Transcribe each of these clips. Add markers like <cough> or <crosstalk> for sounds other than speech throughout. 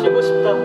쉬고 싶다.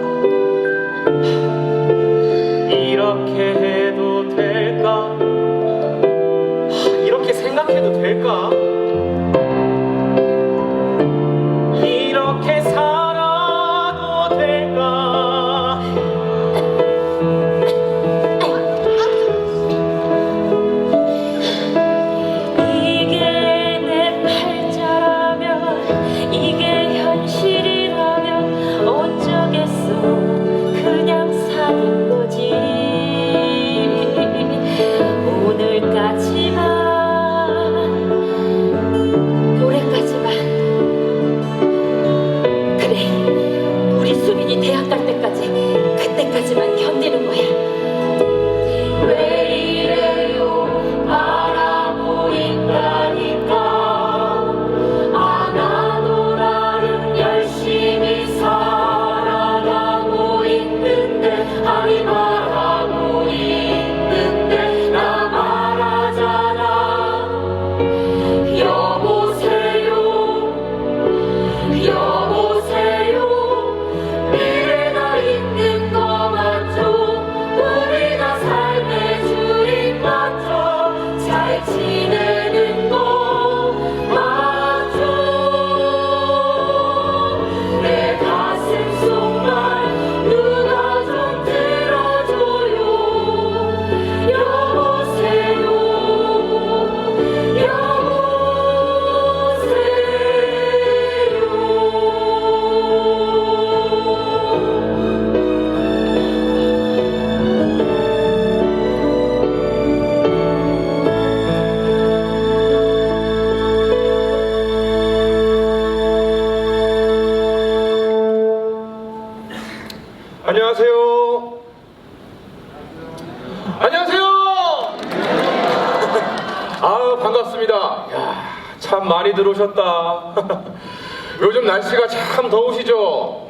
오셨다. <laughs> 요즘 날씨가 참 더우시죠?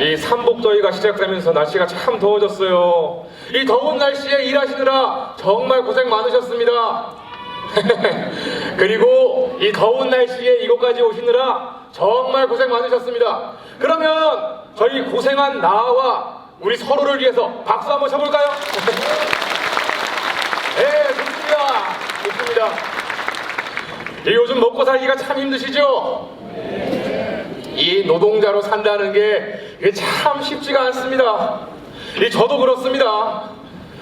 이 삼복더위가 시작되면서 날씨가 참 더워졌어요. 이 더운 날씨에 일하시느라 정말 고생 많으셨습니다. <laughs> 그리고 이 더운 날씨에 이곳까지 오시느라 정말 고생 많으셨습니다. 그러면 저희 고생한 나와 우리 서로를 위해서 박수 한번 쳐볼까요? <laughs> 네, 좋습니다. 좋습니다. 이 요즘 먹고 살기가 참 힘드시죠? 이 노동자로 산다는 게 이게 참 쉽지가 않습니다. 이 저도 그렇습니다.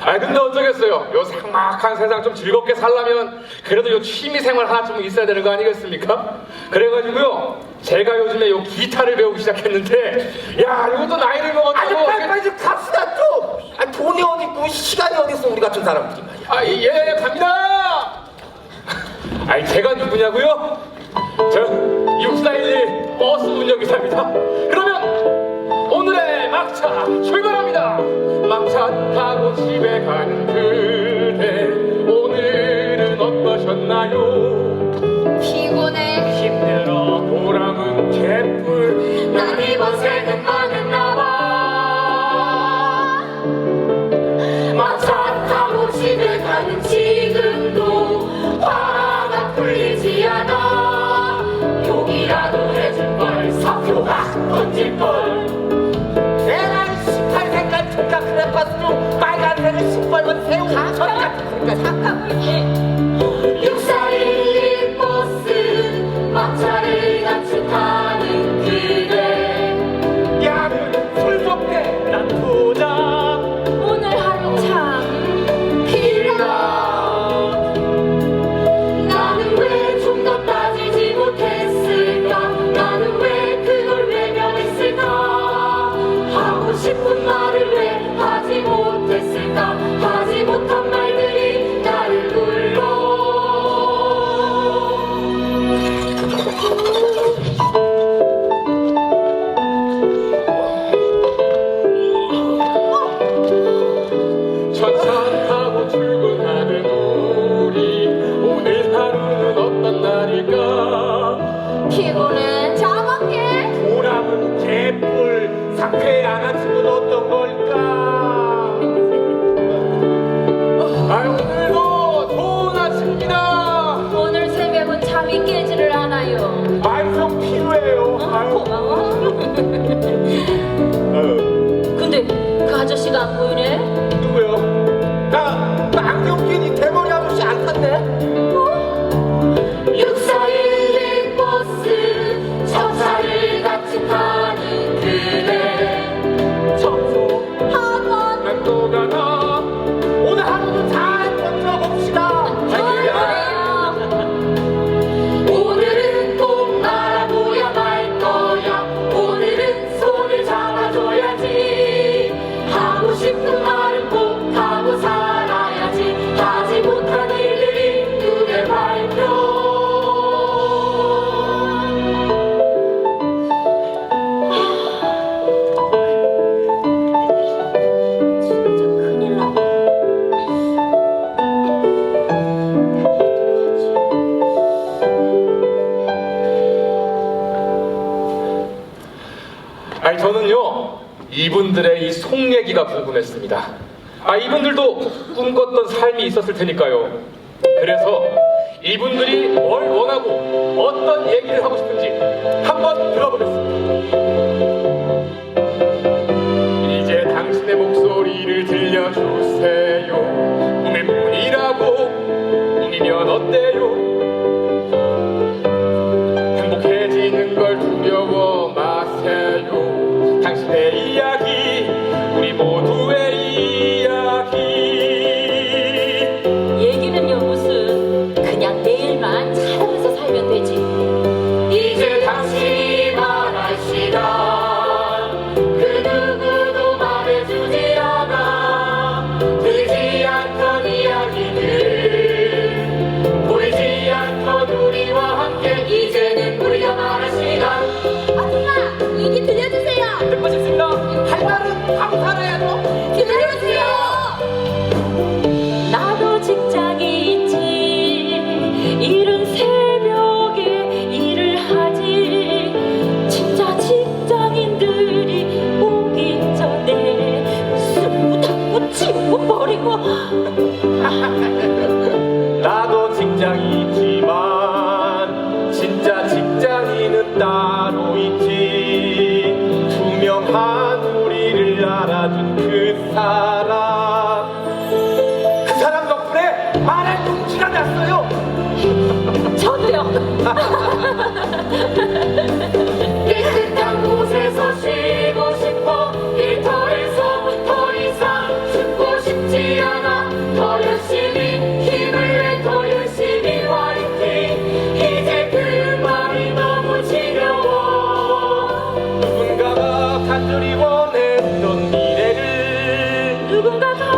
아 근데 어쩌겠어요. 요 삭막한 세상 좀 즐겁게 살려면 그래도 요 취미 생활 하나 좀 있어야 되는 거 아니겠습니까? 그래가지고요. 제가 요즘에 요 기타를 배우기 시작했는데 야 이것도 나이를 아니 먹었다고 빨리 빨리 좀 갑시다 좀. 아 돈이 어디 있고 시간이 어디 있어 우리 같은 사람들이 말이야. 아예 갑니다. 아니 제가 누구냐고요? 저641 버스 운전기사입니다. 그러면 오늘의 막차 출발합니다. 막차 타고 집에 가는 그대 오늘은 어떠셨나요? 피곤해 힘들어 보람은 개뿔 난 이번 생은 망했나 봐 막차 타고 집에 가는 지 던질 걸 내가 18색깔 특가 크레파스로 빨간색을 시뻘건 새우 전 같은 색깔. 착하고 있네 6411 버스 막차를 타 궁금했습니다. 아 이분들도 꿈꿨던 삶이 있었을 테니까요. 그래서 이분들이 뭘 원하고 어떤 얘기를 하고 싶은지 한번 들어보겠습니다. 이제 당신의 목소리를 들려주세요. 말은 감 누군가가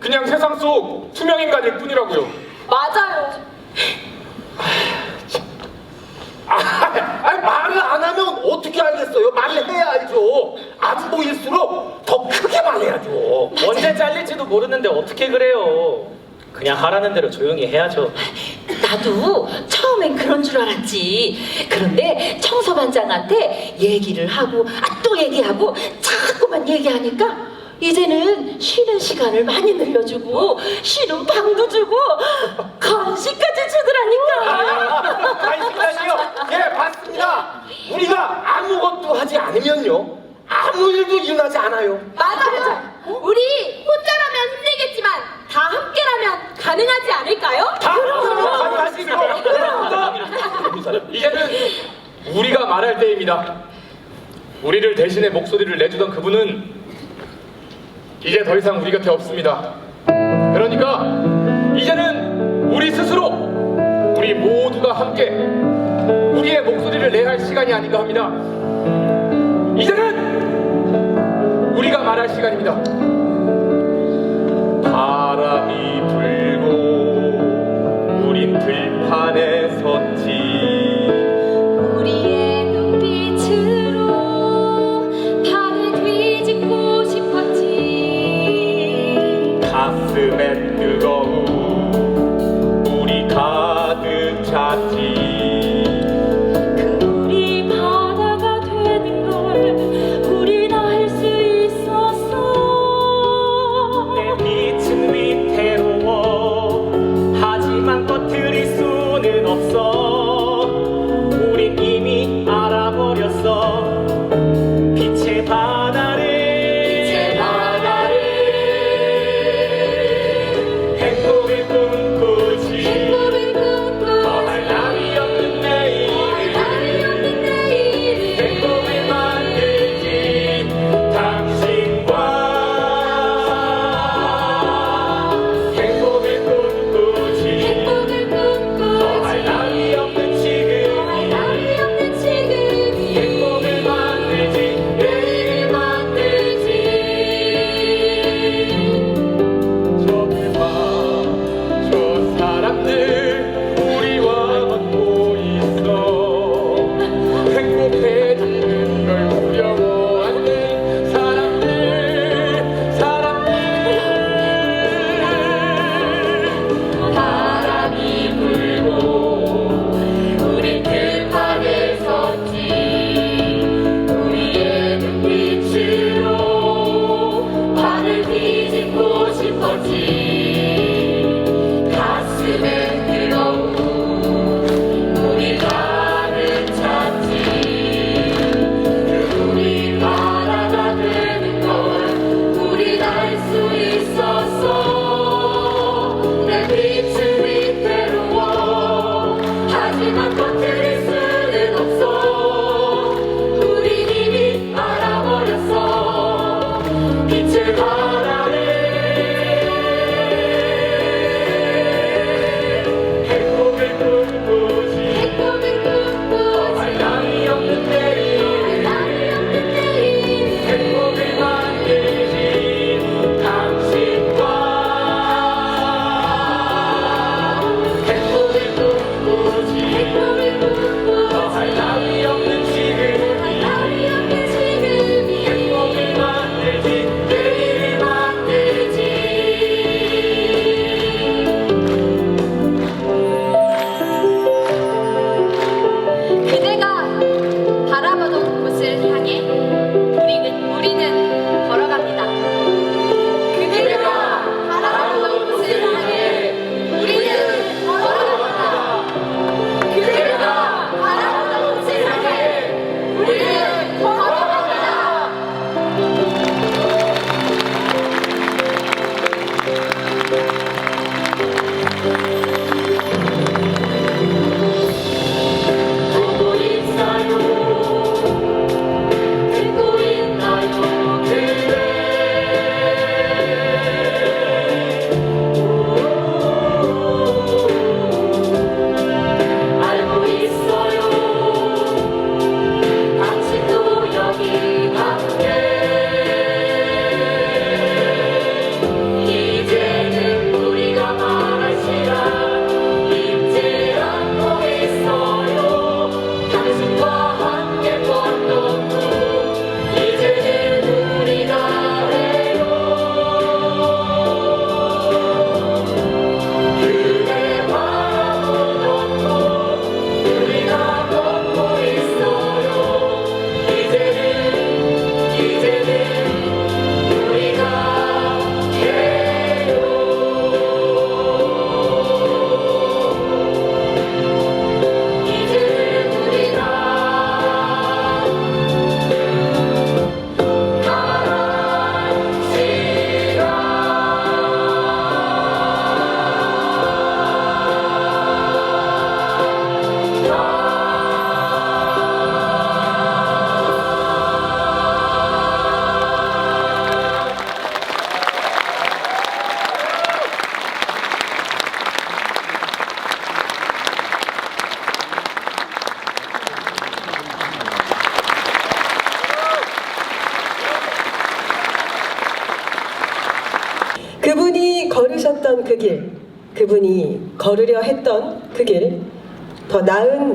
그냥 세상 속 투명 인간일 뿐이라고요. 맞아요. 아, 아니, 말을 안 하면 어떻게 알겠어요? 말을 해야 알죠. 안 보일수록 더 크게 말해야죠. 언제 잘릴지도 모르는데 어떻게 그래요? 그냥 하라는 대로 조용히 해야죠. 나도 처음엔 그런 줄 알았지. 그런데 청소반장한테 얘기를 하고 아, 또 얘기하고 자꾸만 얘기하니까 이제는 쉬는 시간을 많이 늘려주고 쉬는 방도 주고 간식까지 주더라니까. 간식까지요? 예, 맞습니다. 우리가 아무것도 하지 않으면요. 아무 일도 일어나지 않아요. 맞아요. 우리 혼자라면 힘들겠지만 다 함께라면 가능하지 않을까요? <laughs> 이제는 우리가 말할 때입니다. 우리를 대신해 목소리를 내주던 그분은 이제 더 이상 우리 곁에 없습니다. 그러니까 이제는 우리 스스로 우리 함께 우리의 목소리를 내야 할 시간이 아닌가 합니다. 이제는 우리가 말할 시간입니다. 바람이 불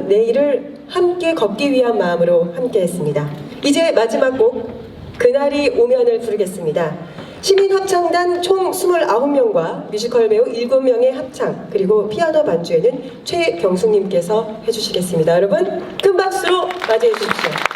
내일을 함께 걷기 위한 마음으로 함께 했습니다. 이제 마지막 곡, 그날이 오면을 부르겠습니다. 시민합창단 총 29명과 뮤지컬 배우 7명의 합창, 그리고 피아노 반주에는 최경숙님께서 해주시겠습니다. 여러분, 큰 박수로 맞이해 주십시오.